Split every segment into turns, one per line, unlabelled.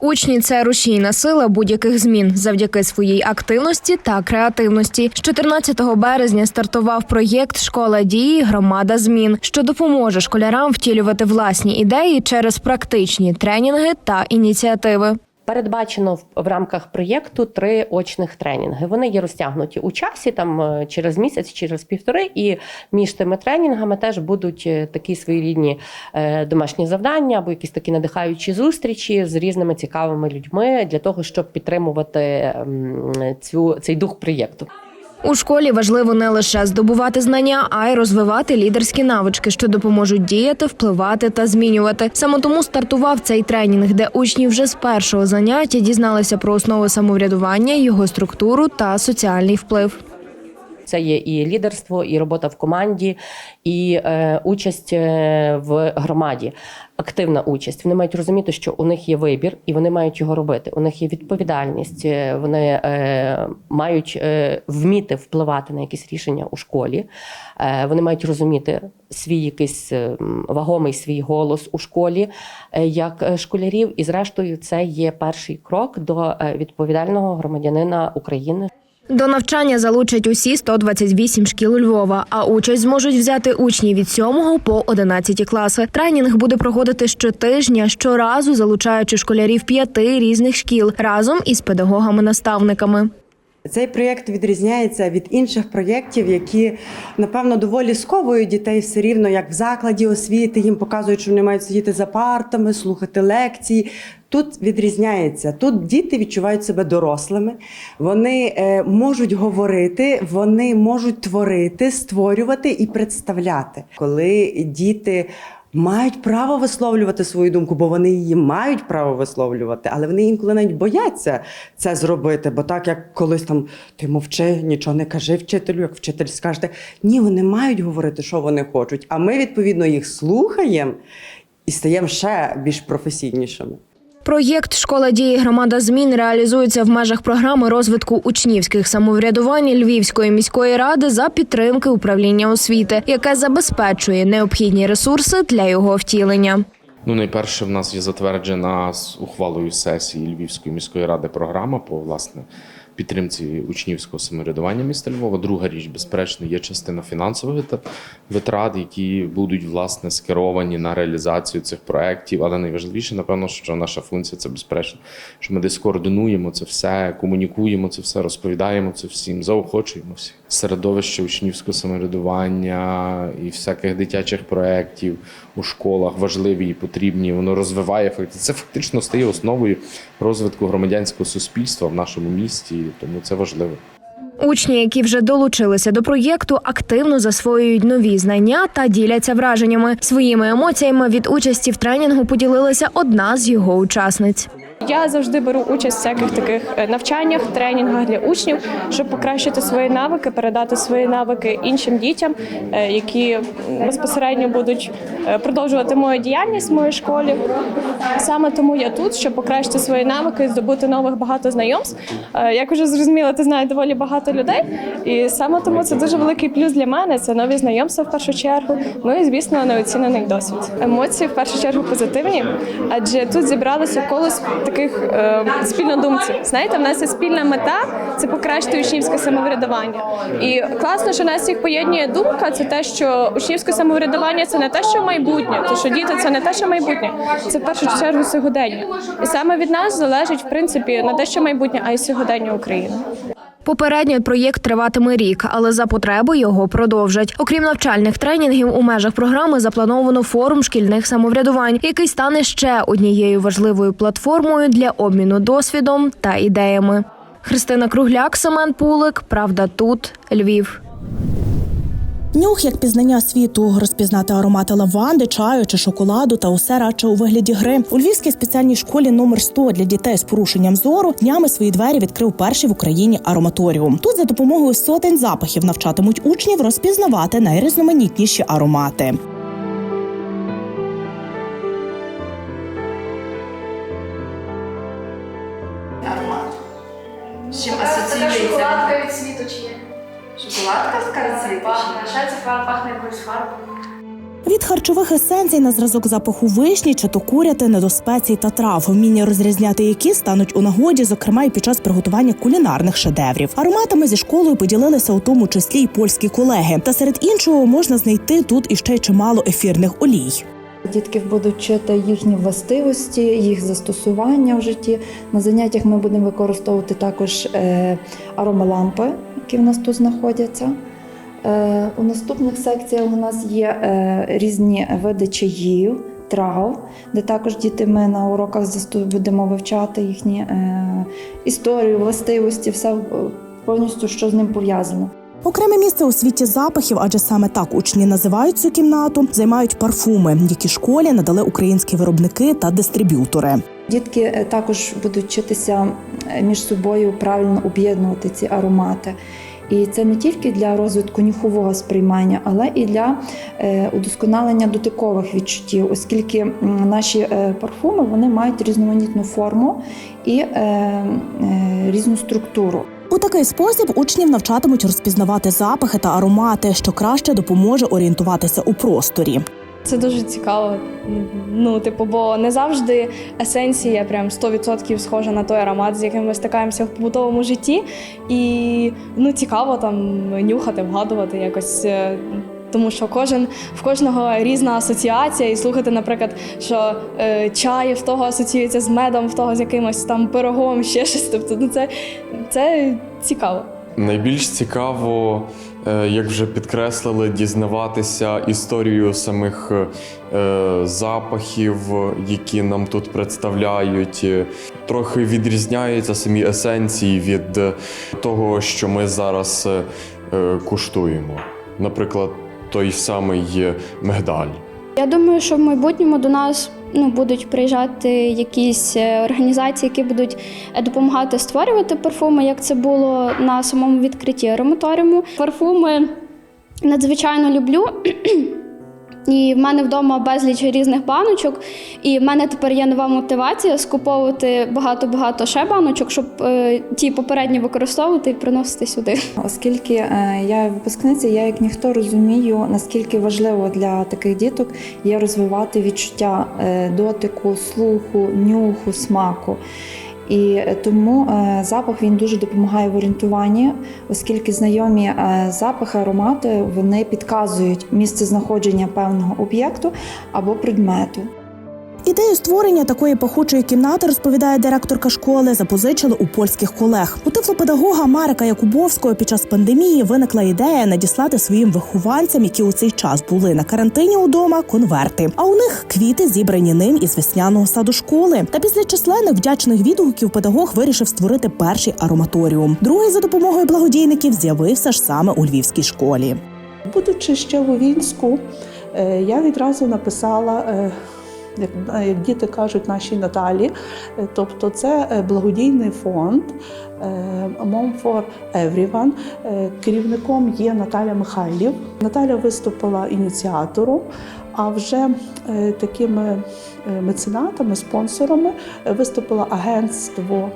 Учні це рушійна сила будь-яких змін завдяки своїй активності та креативності. З 14 березня стартував проєкт Школа дії Громада змін, що допоможе школярам втілювати власні ідеї через практичні тренінги та ініціативи.
Передбачено в, рамках проєкту три очних тренінги. Вони є розтягнуті у часі, там е, через місяць, через півтори. І між тими тренінгами теж будуть е, такі своєрідні е, домашні завдання або якісь такі надихаючі зустрічі з різними цікавими людьми для того, щоб підтримувати ем, цю цей дух проєкту.
У школі важливо не лише здобувати знання, а й розвивати лідерські навички, що допоможуть діяти, впливати та змінювати. Саме тому стартував цей тренінг, де учні вже з першого заняття дізналися про основи самоврядування, його структуру та соціальний вплив.
Це є і лідерство, і робота в команді, і е, участь е, в громаді, активна участь. Вони мають розуміти, що у них є вибір, і вони мають його робити. У них є відповідальність. е, Вони е, мають е, вміти впливати на якісь рішення у школі. Е, вони мають розуміти свій якийсь е, вагомий свій голос у школі е, як школярів. І, зрештою, це є перший крок до відповідального громадянина України.
До навчання залучать усі 128 шкіл Львова, а участь зможуть взяти учні від 7 по 11 класи. Тренінг буде проходити щотижня, щоразу залучаючи школярів п'яти різних шкіл разом із педагогами-наставниками.
Цей проєкт відрізняється від інших проєктів, які напевно доволі сковують дітей все рівно, як в закладі освіти. Їм показують, що вони мають сидіти за партами, слухати лекції. Тут відрізняється. Тут діти відчувають себе дорослими, вони е, можуть говорити, вони можуть творити, створювати і представляти. Коли діти мають право висловлювати свою думку, бо вони її мають право висловлювати, але вони інколи навіть бояться це зробити. Бо так як колись там ти мовчи, нічого не кажи вчителю, як вчитель скаже, ні, вони мають говорити, що вони хочуть. А ми відповідно їх слухаємо і стаємо ще більш професійнішими.
Проєкт Школа дії громада змін реалізується в межах програми розвитку учнівських самоврядувань Львівської міської ради за підтримки управління освіти, яке забезпечує необхідні ресурси для його втілення.
Ну, найперше, в нас є затверджена з ухвалою сесії Львівської міської ради програма по власне підтримці учнівського самоврядування міста Львова. Друга річ, безперечно, є частина фінансових вит- витрат, які будуть власне скеровані на реалізацію цих проєктів. Але найважливіше, напевно, що наша функція це безперечно, що ми десь координуємо це все, комунікуємо це все, розповідаємо це всім, заохочуємо всіх. Середовище учнівського самоврядування і всяких дитячих проєктів у школах важливі і потрібні. Воно розвиває факти. Це фактично стає основою розвитку громадянського суспільства в нашому місті, тому це важливо.
Учні, які вже долучилися до проєкту, активно засвоюють нові знання та діляться враженнями. Своїми емоціями від участі в тренінгу поділилася одна з його учасниць.
Я завжди беру участь в всяких таких е, навчаннях, тренінгах для учнів, щоб покращити свої навики, передати свої навики іншим дітям, е, які безпосередньо будуть е, продовжувати мою діяльність в моїй школі. Саме тому я тут, щоб покращити свої навики, здобути нових багато знайомств. Як вже зрозуміло, ти знаєш доволі багато людей, і саме тому це дуже великий плюс для мене. Це нові знайомства в першу чергу. Ну і звісно, неоцінений досвід. Емоції в першу чергу позитивні, адже тут зібралися колись таких е, спільнодумців. Знаєте, в нас є спільна мета це покращити учнівське самоврядування. І класно, що нас їх поєднує думка. Це те, що учнівське самоврядування це не те, що майбутнє, то що діти це не те, що майбутнє, це в першу чергу сьогодення. І саме від нас залежить в принципі не те, що майбутнє, а й сьогодення України.
Попередньо проєкт триватиме рік, але за потреби його продовжать. Окрім навчальних тренінгів, у межах програми заплановано форум шкільних самоврядувань, який стане ще однією важливою платформою для обміну досвідом та ідеями. Христина Кругляк, Семен Пулик. Правда, тут Львів.
Нюх як пізнання світу, розпізнати аромати лаванди, чаю чи шоколаду та усе радше у вигляді гри. У Львівській спеціальній школі номер 100 для дітей з порушенням зору днями свої двері відкрив перший в Україні ароматоріум. Тут за допомогою сотень запахів навчатимуть учнів розпізнавати найрізноманітніші аромати.
Світу чи є?
Шоколадка така від?
Пахне, ще це пахне якоюсь фарбою.
Від харчових есенцій на зразок запаху вишні чи то курятини до спецій та трав, вміння розрізняти які стануть у нагоді, зокрема і під час приготування кулінарних шедеврів. Ароматами зі школою поділилися у тому числі й польські колеги. Та серед іншого можна знайти тут іще й чимало ефірних олій.
Дітки будуть вчити їхні властивості, їх застосування в житті. На заняттях ми будемо використовувати також е, аромалампи, які в нас тут знаходяться. Е, у наступних секціях у нас є е, різні види чаїв, трав, де також діти ми на уроках будемо вивчати їхні е, історію, властивості, все повністю, що з ним пов'язано.
Окреме місце у світі запахів, адже саме так учні називають цю кімнату, займають парфуми, які школі надали українські виробники та дистриб'ютори.
Дітки е, також будуть вчитися е, між собою правильно об'єднувати ці аромати. І це не тільки для розвитку нюхового сприймання, але і для е, удосконалення дотикових відчуттів, оскільки наші парфуми вони мають різноманітну форму і різну структуру.
У такий спосіб учнів навчатимуть розпізнавати запахи та аромати, що краще допоможе орієнтуватися у просторі.
Це дуже цікаво. Ну, типу, бо не завжди есенція прям 100% схожа на той аромат, з яким ми стикаємося в побутовому житті. І ну, цікаво там нюхати, вгадувати якось. е, Тому що кожен в кожного різна асоціація, і слухати, наприклад, що е, чай в того асоціюється з медом, в того з якимось там пирогом, ще щось. Тобто, ну це, це цікаво.
Найбільш цікаво, як вже підкреслили, дізнаватися історію самих е, запахів, які нам тут представляють. Е, Трохи відрізняються самі есенції від е, того, що ми зараз е, е, куштуємо. Наприклад, той самий е, мигдаль.
Я думаю, що в майбутньому до нас ну, будуть приїжджати якісь е, організації, які будуть е, допомагати створювати парфуми, як це було на самому відкритті ароматоріуму. Парфуми надзвичайно люблю. І в мене вдома безліч різних баночок, і в мене тепер є нова мотивація скуповувати багато-багато ще баночок, щоб е, ті попередні використовувати і приносити сюди.
Оскільки е, я випускниця, я як ніхто розумію, наскільки важливо для таких діток є розвивати відчуття е, дотику, слуху, нюху, смаку. І е, тому е, запах він дуже допомагає в орієнтуванні, оскільки знайомі е, запахи, аромати вони підказують місце знаходження певного об'єкту або предмету.
Ідею створення такої пахучої кімнати, розповідає директорка школи, запозичили у польських колег. У тифлопедагога Марика Якубовського під час пандемії виникла ідея надіслати своїм вихованцям, які у цей час були на карантині удома, конверти. А у них квіти зібрані ним із весняного саду школи. Та після численних вдячних відгуків педагог вирішив створити перший ароматоріум. Другий за допомогою благодійників з'явився ж саме у львівській школі.
Будучи ще в Увінську, е, я відразу написала, е, як, е, діти кажуть, нашій Наталі. Е, Тобто це е, благодійний фонд Mom for Everyone. Керівником є Наталя Михайлів. Наталя виступила ініціатором, а вже такими меценатами, спонсорами виступило агентство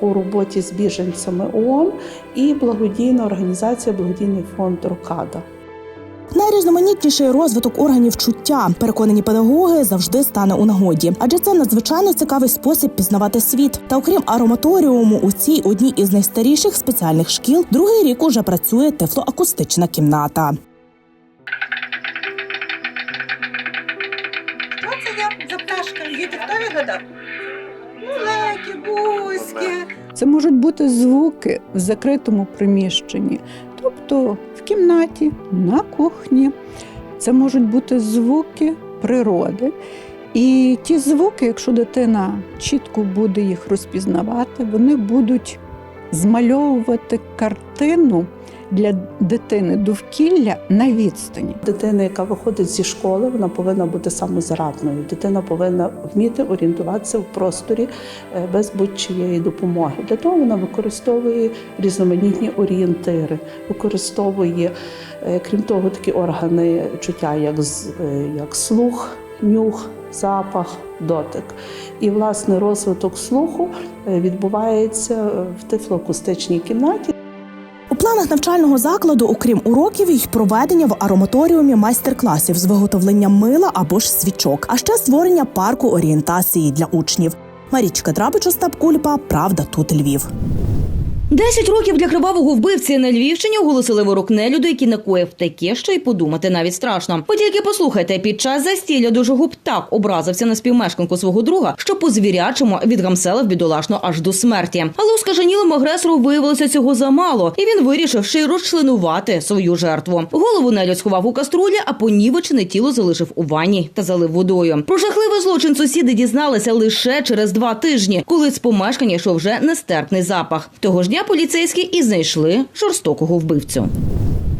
по роботі з біженцями ООН і благодійна організація Благодійний фонд Рокада.
Найрізноманітніший розвиток органів чуття, переконані педагоги, завжди стане у нагоді, адже це надзвичайно цікавий спосіб пізнавати світ. Та окрім ароматоріуму, у цій одній із найстаріших спеціальних шкіл другий рік уже працює тефлоакустична кімната.
Що це я за пташка? Діти, хто відгадав? Ну, лекі, бузьки.
Це можуть бути звуки в закритому приміщенні, тобто кімнаті, на кухні. Це можуть бути звуки природи. І ті звуки, якщо дитина чітко буде їх розпізнавати, вони будуть змальовувати картину для дитини довкілля на відстані.
Дитина, яка виходить зі школи, вона повинна бути самозарадною. Дитина повинна вміти орієнтуватися в просторі е, без будь-чиєї допомоги. Для того вона використовує різноманітні орієнтири, використовує, е, крім того, такі органи чуття, як, е, як слух, нюх, запах, дотик. І власне розвиток слуху е, відбувається в тифлоакустичній кімнаті.
У планах навчального закладу, окрім уроків, й проведення в ароматоріумі майстер-класів з виготовлення мила або ж свічок, а ще створення парку орієнтації для учнів. Марічка Драбич, Остап Кульпа, Правда, тут Львів.
Десять років для кривавого вбивці на Львівщині оголосили вирок нелюду, який накоїв таке, що й подумати навіть страшно. Ви тільки послухайте, під час застілля дожогуб так образився на співмешканку свого друга, що по звірячому відгамселив бідолашно аж до смерті. Але ускаженілому агресору виявилося цього замало, і він вирішив ще й розчленувати свою жертву. Голову нелюд сховав у каструлі, а понівечене тіло залишив у ванні та залив водою. Про жахливий злочин сусіди дізналися лише через два тижні, коли з помешкання йшов вже нестерпний запах. Того ж дня поліцейські і знайшли жорстокого вбивцю.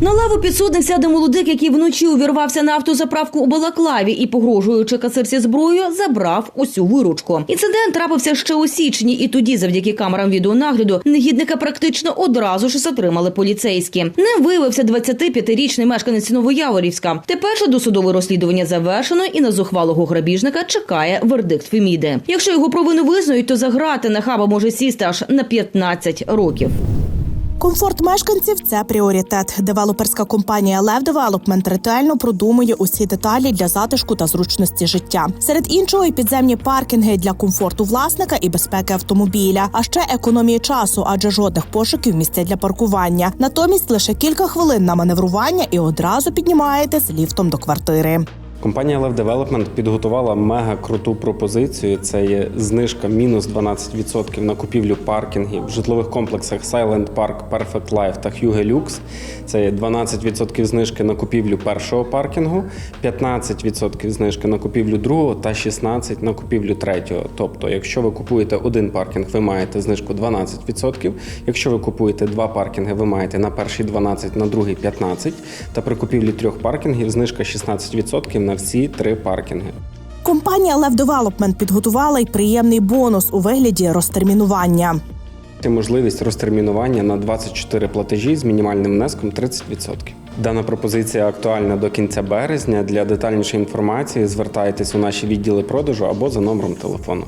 На лаву підсудних сяде молодик, який вночі увірвався на автозаправку у Балаклаві і, погрожуючи касирці зброю, забрав усю виручку. Інцидент трапився ще у січні, і тоді, завдяки камерам відеонагляду, негідника практично одразу ж затримали поліцейські. Ним виявився 25-річний мешканець Новояворівська. Тепер же досудове розслідування завершено, і на зухвалого грабіжника чекає вердикт Феміди. Якщо його провину визнають, то за грати нахаба може сісти аж на 15 років.
Комфорт мешканців це пріоритет. Девелоперська компанія Лев Девелопмент ретельно продумує усі деталі для затишку та зручності життя. Серед іншого, і підземні паркінги для комфорту власника і безпеки автомобіля, а ще економії часу, адже жодних пошуків місця для паркування. Натомість лише кілька хвилин на маневрування і одразу піднімаєтесь ліфтом до квартири.
Компанія Lev Development підготувала мега круту пропозицію. Це є знижка мінус 12% на купівлю паркінгів в житлових комплексах Silent Park, Perfect Life та Hugo Lux. Це є 12% знижки на купівлю першого паркінгу, 15% знижки на купівлю другого та 16% на купівлю третього. Тобто, якщо ви купуєте один паркінг, ви маєте знижку 12%. Якщо ви купуєте два паркінги, ви маєте на перший 12%, на другий 15%. Та при купівлі трьох паркінгів знижка 16% на всі три паркінги.
Компанія Лев Девелопмент підготувала й приємний бонус у вигляді розтермінування.
Це можливість розтермінування на 24 платежі з мінімальним внеском 30%. Дана пропозиція актуальна до кінця березня. Для детальнішої інформації звертайтесь у наші відділи продажу або за номером телефону.